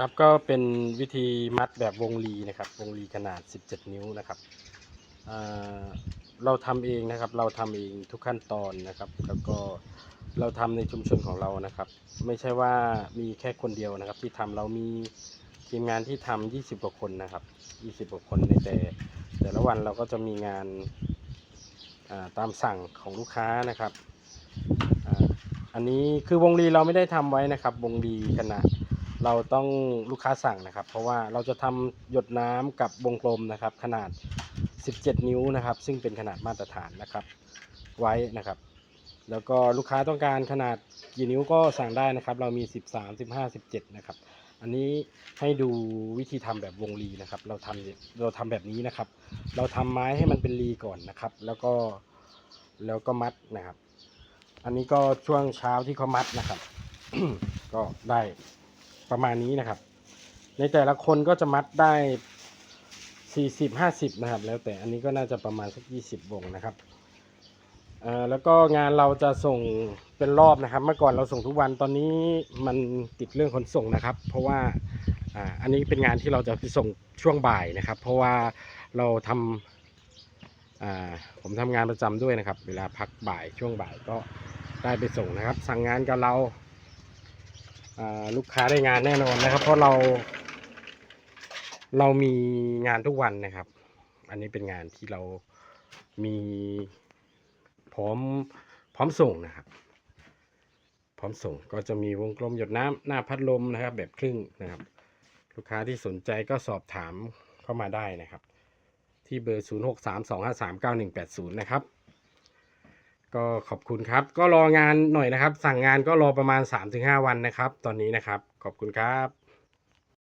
ครับก็เป็นวิธีมัดแบบวงรีนะครับ วงรีขนาด 17 นิ้วนะครับอ่าเราทำเองนะครับ เราทำเองทุกขั้นตอนนะครับ แล้วก็เราทำในชุมชนของเรานะครับ ไม่ใช่ว่ามีแค่คนเดียวนะครับ ที่ทำเรามีทีมงานที่ทำ20 กว่าคนนะครับ 20 กว่าคนในแต่แต่ละวันเราก็จะมีงานาตามสั่งของลูกค้านะครับอ,อันนี้คือวงรีเราไม่ได้ทำไว้นะครับ วงรีขนาด เราต้องลูกค้าสั่งนะครับ เพราะว่าเราจะทำหยดน้ำกับวงกลมนะครับ ขนาด 17 นิ้วนะครับ ซึ่งเป็นขนาดมาตรฐานนะครับ ไว้นะครับ แล้วก็ลูกค้าต้องการขนาดกี่นิ้วก็สั่งได้นะครับ เรามี 13 15 17 นะครับ อันนี้ให้ดูวิธีทำแบบวงรีนะครับ เราทำเราทำแบบนี้นะครับ เราทำไม้ให้มันเป็นรีก่อนนะครับ แล้วก็แล้วก็มัดนะครับ อันนี้ก็ช่วงเช้าที่เขามัดนะครับ ก็ได้ ประมาณนี้นะครับ ในแต่ละคนก็จะมัดได้40 50นะครับ แล้วแต่อันนี้ก็น่าจะประมาณสัก20วงนะครับเอ่อแล้วก็งานเราจะส่งเป็นรอบนะครับ เมื่อก่อนเราส่งทุกวันตอนนี้มันติดเรื่องขนส่งนะครับ เพราะว่าอ่าอันนี้เป็นงานที่เราจะไปส่งช่วงบ่ายนะครับ เพราะว่าเราทำอ่าผมทำงานประจำด้วยนะครับ เวลาพักบ่ายช่วงบ่ายก็ได้ไปส่งนะครับ สั่งงานกับเรา ลูกค้าได้งานแน่นอนนะครับ เพราะเรา เรามีงานทุกวันนะครับ อันนี้เป็นงานที่เรามีพร้อมพร้อมส่งนะครับ พร้อมส่งก็จะมีวงกลมหยดน้ำหน้าพัดลมนะครับ แบบครึ่งนะครับ ลูกค้าที่สนใจก็สอบถามเข้ามาได้นะครับ ที่เบอร์ 0 6 3 2 5 3 9 1 8 0 นะครับ ก็ขอบคุณครับ ก็รองานหน่อยนะครับ สั่งงานก็รอประมาณ 3-5 วันนะครับ ตอนนี้นะครับ ขอบคุณครับ